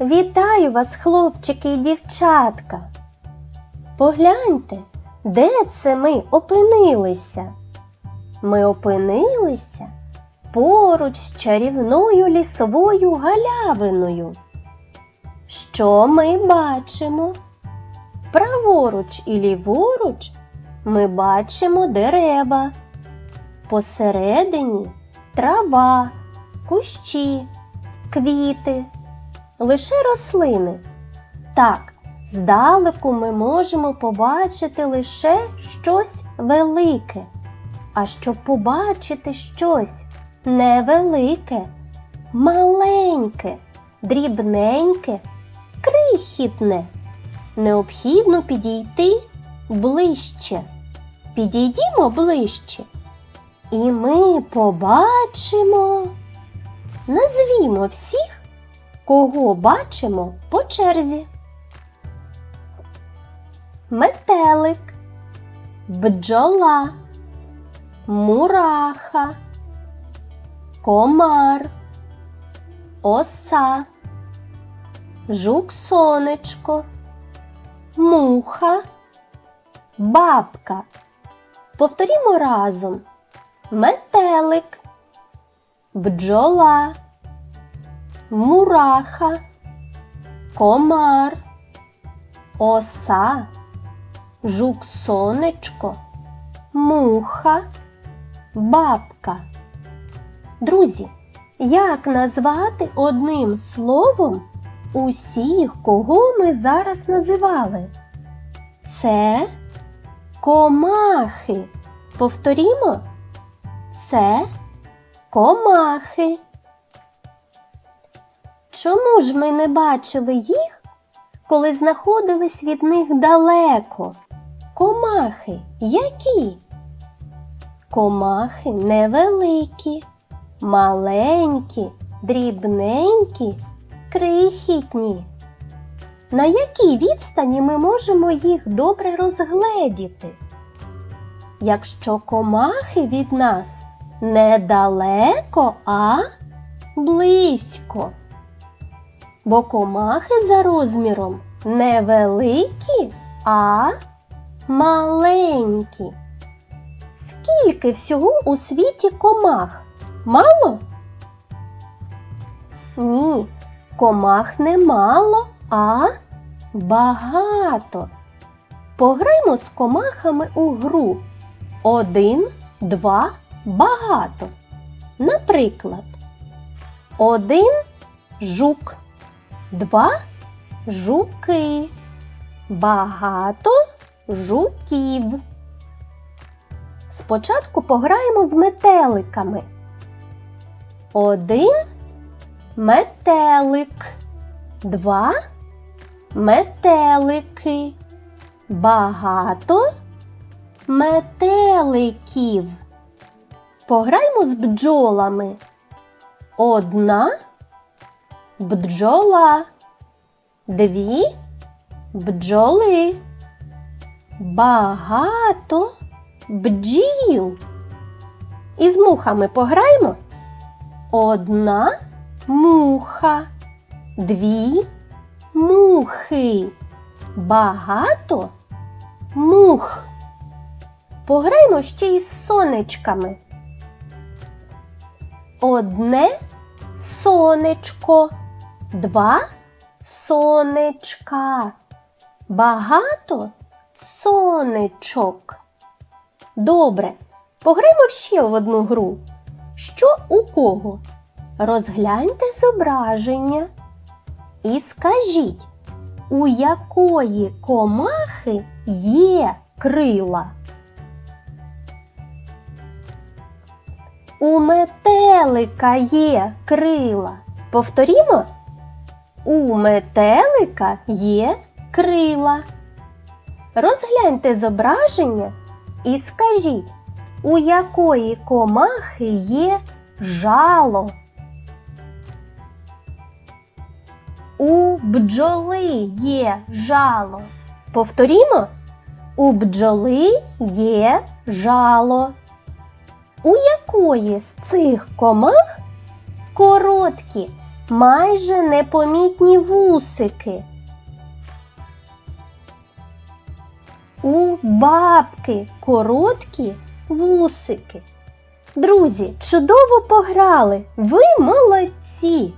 Вітаю вас, хлопчики і дівчатка. Погляньте, де це ми опинилися? Ми опинилися поруч з чарівною лісовою галявиною. Що ми бачимо? Праворуч і ліворуч ми бачимо дерева. Посередині трава, кущі, квіти, лише рослини. Так, здалеку ми можемо побачити лише щось велике. А щоб побачити щось невелике, маленьке, дрібненьке, крихітне, необхідно підійти ближче. Підійдімо ближче. І ми побачимо. Назвімо всіх, кого бачимо по черзі. Метелик, бджола, мураха, комар, оса, жук сонечко, муха, бабка. Повторімо разом метелик, бджола, мураха, комар, оса, жук сонечко, муха, бабка. Друзі, як назвати одним словом усіх, кого ми зараз називали? Це комахи. Повторімо. Це комахи. Чому ж ми не бачили їх, коли знаходились від них далеко? Комахи які? Комахи невеликі, маленькі, дрібненькі, крихітні. На якій відстані ми можемо їх добре розгледіти? Якщо комахи від нас недалеко, а близько. Бо комахи за розміром невеликі, а маленькі. Скільки всього у світі комах? Мало? Ні, комах не мало, а багато. Пограймо з комахами у гру. Один, два, багато. Наприклад, один жук, два жуки, багато жуків. Спочатку пограємо з метеликами. Один метелик, два метелики, багато метеликів. Пограймо з бджолами. Одна бджола, дві бджоли, багато бджіл. Із мухами пограймо. Одна муха, дві мухи, багато мух. Пограймо ще із сонечками. Одне сонечко, два сонечка, багато сонечок. Добре, пограймо ще в одну гру. Що у кого? Розгляньте зображення і скажіть, у якої комахи є крила? У метелика є крила. Повторімо. У метелика є крила. Розгляньте зображення і скажіть, у якої комахи є жало. У бджоли є жало. Повторімо. У бджоли є жало. У якої з цих комах короткі майже непомітні вусики. У бабки короткі вусики. Друзі, чудово пограли! Ви молодці!